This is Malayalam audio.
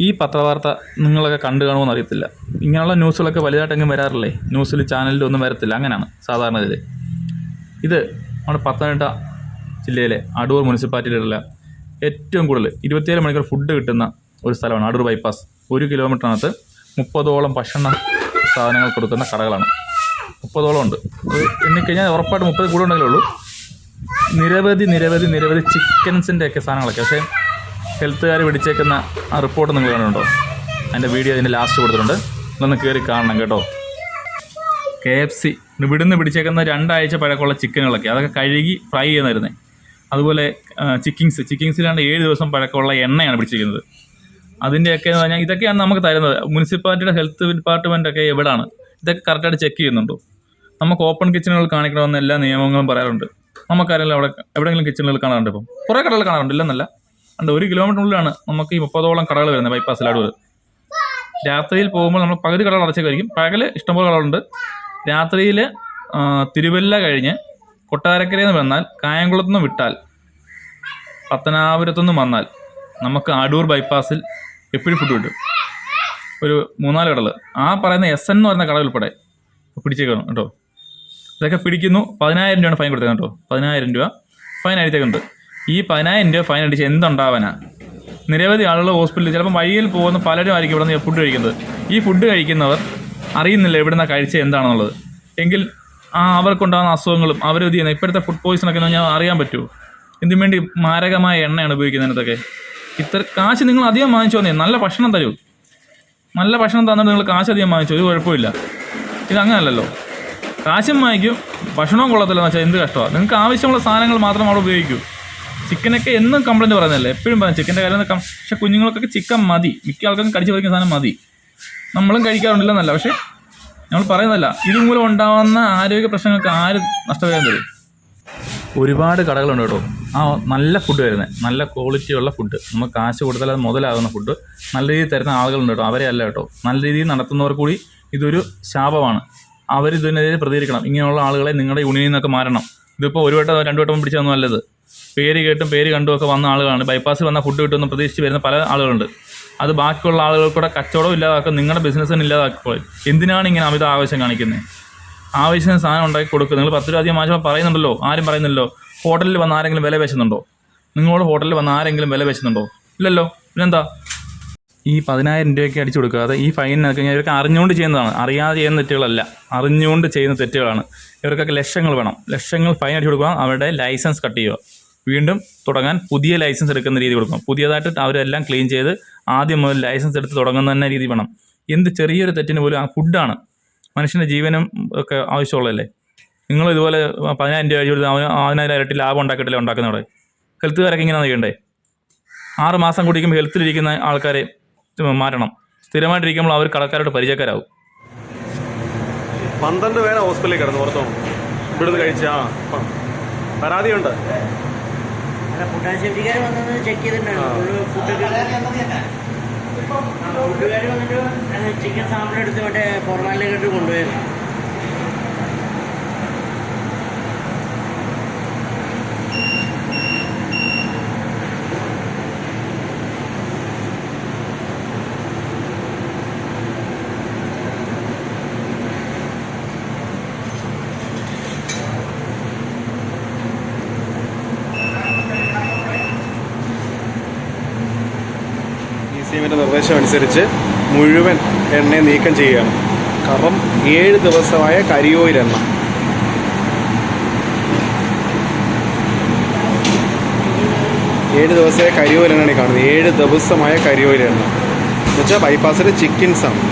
ഈ പത്രവാർത്ത നിങ്ങളൊക്കെ കണ്ടു കാണുമെന്ന് അറിയത്തില്ല. ഇങ്ങനെയുള്ള ന്യൂസുകളൊക്കെ വലുതായിട്ടെങ്കിലും വരാറില്ലേ? ന്യൂസിൽ ചാനലിൽ ഒന്നും വരത്തില്ല. അങ്ങനെയാണ് സാധാരണ ഇതിൽ ഇത് നമ്മുടെ പത്തനംതിട്ട ജില്ലയിലെ അടൂർ മുനിസിപ്പാലിറ്റിയിലുള്ള ഏറ്റവും കൂടുതൽ ഇരുപത്തിയേഴ് മണിക്കൂർ ഫുഡ് കിട്ടുന്ന ഒരു സ്ഥലമാണ് അടൂർ ബൈപ്പാസ്. ഒരു കിലോമീറ്ററിനകത്ത് മുപ്പതോളം ഭക്ഷണ സാധനങ്ങൾ കൊടുക്കുന്ന കടകളാണ്. മുപ്പതോളം ഉണ്ട്. എണ്ണിക്കഴിഞ്ഞാൽ ഉറപ്പായിട്ട് മുപ്പത് കൂടെ ഉണ്ടെങ്കിലേ ഉള്ളൂ. നിരവധി നിരവധി നിരവധി ചിക്കൻസിന്റെ ഒക്കെ സാധനങ്ങളൊക്കെ. പക്ഷേ ഹെൽത്തുകാർ പിടിച്ചേക്കുന്ന ആ റിപ്പോർട്ട് നിങ്ങൾ കണ്ടിട്ടുണ്ടോ? അതിന്റെ വീഡിയോ അതിന്റെ ലാസ്റ്റ് കൊടുത്തിട്ടുണ്ട്. ഇതൊന്ന് കയറി കാണണം കേട്ടോ. കെ എഫ് സി ഇവിടുന്ന് പിടിച്ചേക്കുന്ന രണ്ടാഴ്ച പഴക്കമുള്ള ചിക്കനുകളൊക്കെ. അതൊക്കെ കഴുകി ഫ്രൈ ചെയ്യുന്ന വരുന്നത് അതുപോലെ ചിക്കിങ്സ് ചിക്കിങ്സിലാണ്ട് ഏഴ് ദിവസം പഴക്കമുള്ള എണ്ണയാണ് പിടിച്ചിരിക്കുന്നത്. അതിന്റെയൊക്കെ എന്ന് പറഞ്ഞാൽ ഇതൊക്കെയാണ് നമുക്ക് തരുന്നത്. മുനിസിപ്പാലിറ്റിയുടെ ഹെൽത്ത് ഡിപ്പാർട്ട്മെന്റ് ഒക്കെ എവിടെയാണ് ഇതൊക്കെ കറക്റ്റായിട്ട് ചെക്ക് ചെയ്യുന്നുണ്ടോ? നമുക്ക് ഓപ്പൺ കിച്ചണുകൾ കാണിക്കണമെന്ന് എല്ലാ നിയമങ്ങളും പറയാറുണ്ട്. നമുക്കറിയില്ല അവിടെ എവിടെയെങ്കിലും കിച്ചണുകൾ കാണാറുണ്ട് ഇപ്പം? കുറേ കടകൾ കാണാറുണ്ട് ഇല്ലെന്നല്ല? ഉണ്ട് ഒരു കിലോമീറ്ററിനുള്ളിലാണ് നമുക്ക് ഈ മുപ്പതോളം കടകൾ വരുന്നത് ബൈപ്പാസിൽ അടൂർ രാത്രിയിൽ പോകുമ്പോൾ നമ്മൾ പകുതി കടകൾ അടച്ചേക്കായിരിക്കും പകൽ ഇഷ്ടംപോലെ കടകളുണ്ട്. രാത്രിയിൽ തിരുവല്ല കഴിഞ്ഞ് കൊട്ടാരക്കരയിൽ നിന്ന് വന്നാൽ കായംകുളത്ത് നിന്ന് വിട്ടാൽ പത്തനാപുരത്തു നിന്ന് വന്നാൽ നമുക്ക് അടൂർ ബൈപ്പാസിൽ എപ്പോഴും ഫുഡ് കിട്ടും. ഒരു മൂന്നാൽ കടകൾ ആ പറയുന്ന എസ് എൻ എന്ന് പറയുന്ന കട ഉൾപ്പെടെ പിടിച്ചേക്കണം കേട്ടോ. ഇതൊക്കെ പിടിക്കുന്നു. പതിനായിരം രൂപയാണ് ഫൈൻ കൊടുത്തേക്കുന്നത് കേട്ടോ. പതിനായിരം രൂപ ഫൈൻ അടിച്ചേക്കുന്നുണ്ട് ഈ പതിനായിരം രൂപ ഫൈൻ അടിച്ച് എന്തുണ്ടാവന? നിരവധി ആളുകൾ ഹോസ്പിറ്റലിൽ ചിലപ്പോൾ വഴിയിൽ പോകുന്ന പലരും ആയിരിക്കും ഇവിടെ നിന്ന് ഫുഡ് കഴിക്കുന്നത്. ഈ ഫുഡ് കഴിക്കുന്നവർ അറിയുന്നില്ല ഇവിടുന്ന് കഴിച്ച എന്താണെന്നുള്ളത്. എങ്കിൽ ആ അവർക്കുണ്ടാകുന്ന അസുഖങ്ങളും അവർ ഇത് ചെയ്യുന്ന? ഇപ്പോഴത്തെ ഫുഡ് പോയിസൺ ഞാൻ അറിയാൻ പറ്റുമോ? ഇതിനു വേണ്ടി മാരകമായ എണ്ണയാണ് ഉപയോഗിക്കുന്നതിനകത്തൊക്കെ ഇത്ര കാശ് നിങ്ങൾ അധികം വാങ്ങിച്ചു തന്നെ നല്ല ഭക്ഷണം തരൂ. നല്ല ഭക്ഷണം തന്നിട്ട് നിങ്ങൾ കാശ് അധികം വാങ്ങിച്ചു ഒരു കുഴപ്പമില്ല ഇത് അങ്ങനെയല്ലല്ലോ കാശും വാങ്ങിക്കും ഭക്ഷണവും കൊള്ളത്തില്ലെന്ന് വെച്ചാൽ എന്ത് കഷ്ടമാണ് നിങ്ങൾക്ക് ആവശ്യമുള്ള സാധനങ്ങൾ മാത്രം അവിടെ ഉപയോഗിക്കൂ. ചിക്കനൊക്കെ എന്നും കംപ്ലൈന്റ് പറയുന്നതല്ലേ? എപ്പോഴും പറയാം ചിക്കന്റെ കാര്യം പക്ഷെ കുഞ്ഞുങ്ങൾക്കൊക്കെ ചിക്കൻ മതി. മിക്ക ആൾക്കാർക്കും കടിച്ചു പറിക്കുന്ന സാധനം മതി. നമ്മളും കഴിക്കാറുണ്ടില്ലെന്നല്ല. പക്ഷേ നമ്മൾ പറയുന്നതല്ല. ഇതുമൂലം ഉണ്ടാകുന്ന ആരോഗ്യ പ്രശ്നങ്ങൾക്ക് ആര് നഷ്ടപരിഹാരം തരും? ഒരുപാട് കടകളുണ്ട് കേട്ടോ. ആ നല്ല ഫുഡ് വരുന്നത് നല്ല ക്വാളിറ്റിയുള്ള ഫുഡ് നമുക്ക് കാശ് കൊടുത്താൽ അത് മുതലാകുന്ന ഫുഡ് നല്ല രീതിയിൽ തരുന്ന ആളുകളുണ്ട് കേട്ടോ. അവരെ അല്ല കേട്ടോ. നല്ല രീതിയിൽ നടത്തുന്നവർ കൂടി ഇതൊരു ശാപമാണ്. അവർ ഇതിനെതിരെ പ്രതികരിക്കണം. ഇങ്ങനെയുള്ള ആളുകളെ നിങ്ങളുടെ യൂണിയനിൽ നിന്നൊക്കെ മാറണം ഇതിപ്പോൾ ഒരു വട്ടം രണ്ടു വട്ടം പിടിച്ചതൊന്നും അല്ലത് പേര് കേട്ടും പേര് കണ്ടും ഒക്കെ വന്ന ആളുകളാണ്. ബൈപ്പാസിൽ വന്ന ഫുഡ് കിട്ടുമെന്ന് പ്രതീക്ഷിച്ച് വരുന്ന പല ആളുകളുണ്ട്. അത് ബാക്കിയുള്ള ആളുകൾക്കൂടെ കച്ചവടം ഇല്ലാതാക്കും നിങ്ങളുടെ ബിസിനസ് തന്നെ പോയി എന്തിനാണ് ഇങ്ങനെ അമിത ആവശ്യം കാണിക്കുന്നത് ആവശ്യത്തിന് സാധനം ഉണ്ടാക്കി കൊടുക്കുക നിങ്ങൾ പത്ത് രൂപ അധികം മാസം പറയുന്നുണ്ടല്ലോ ആരും പറയുന്നില്ലല്ലോ. ഹോട്ടലിൽ വന്ന് ആരെങ്കിലും വില വെച്ചുന്നുണ്ടോ നിങ്ങളോട് ഹോട്ടലിൽ വന്ന് ആരെങ്കിലും വില വെച്ചുന്നുണ്ടോ ഇല്ലല്ലോ. പിന്നെന്താ? ഈ പതിനായിരം രൂപയ്ക്ക് അടിച്ചു കൊടുക്കാതെ ഈ ഫൈനൊക്കെ ഞാൻ ഇവർക്ക് അറിഞ്ഞുകൊണ്ട് ചെയ്യുന്നതാണ്. അറിയാതെ ചെയ്യുന്ന തെറ്റുകളല്ല. അറിഞ്ഞുകൊണ്ട് ചെയ്യുന്ന തെറ്റുകളാണ്. ഇവർക്കൊക്കെ ലക്ഷങ്ങൾ വേണം. ലക്ഷങ്ങൾ ഫൈൻ അടിച്ചു കൊടുക്കുക അവരുടെ ലൈസൻസ് കട്ട് ചെയ്യുക. വീണ്ടും തുടങ്ങാൻ പുതിയ ലൈസൻസ് എടുക്കുന്ന രീതി കൊടുക്കണം. പുതിയതായിട്ട് അവരെല്ലാം ക്ലീൻ ചെയ്ത് ആദ്യം മുതൽ ലൈസൻസ് എടുത്ത് തുടങ്ങുന്ന തന്നെ രീതി വേണം. എന്ത് ചെറിയൊരു തെറ്റിന് പോലും ആ ഫുഡാണ് മനുഷ്യന്റെ ജീവനും ഒക്കെ ആവശ്യമുള്ളതല്ലേ? നിങ്ങൾ ഇതുപോലെ പതിനായിരം രൂപ കൊടുത്ത് അവന് അതിനായിരം ഇരട്ടി ലാഭം ഉണ്ടാക്കിയിട്ടില്ല ഉണ്ടാക്കുന്നവിടെ ഹെൽത്തുകാരൊക്കെ ഇങ്ങനെ ചെയ്യണ്ടേ ആറ് മാസം കുടിക്കുമ്പോൾ ഹെൽത്തിലിരിക്കുന്ന ആൾക്കാരെ മാറ്റണം. സ്ഥിരമായിട്ടിരിക്കുമ്പോൾ അവർ കടക്കാരോട് പരിചയക്കാരാവും. പന്ത്രണ്ട് പേരെ ഹോസ്പിറ്റലിൽ കിടന്നു ഓർത്തോ? ഇവിടുന്ന് കഴിച്ചാ. പരാതിയുണ്ട്. ഫുഡ് സേഫ്റ്റിക്കാർ വന്നത് ചെക്ക് ചെയ്തിട്ടുണ്ടായിരുന്നു. ഫുഡ് ഫുഡുകാർ വന്നിട്ട് ചിക്കൻ സാമ്പിൾ എടുത്ത് മറ്റേ ഫോർമാലിലേക്ക് കൊണ്ടുപോയിരുന്നു ഈ സിഎമ്മിന്റെ നിർദ്ദേശം അനുസരിച്ച് മുഴുവൻ എണ്ണയെ നീക്കം ചെയ്യുകയാണ്. കാരണം ഏഴ് ദിവസമായ കരിയോയിലെണ്ണ ഏഴ് ദിവസമായ കരിയോയിലെണ്ണയാണ് ഈ കാണുന്നത്. ഏഴ് ദിവസമായ കരിയോയിലെണ്ണ എന്നുവെച്ചാൽ ബൈപ്പാസിലെ ചിക്കൻസ് ആണ്.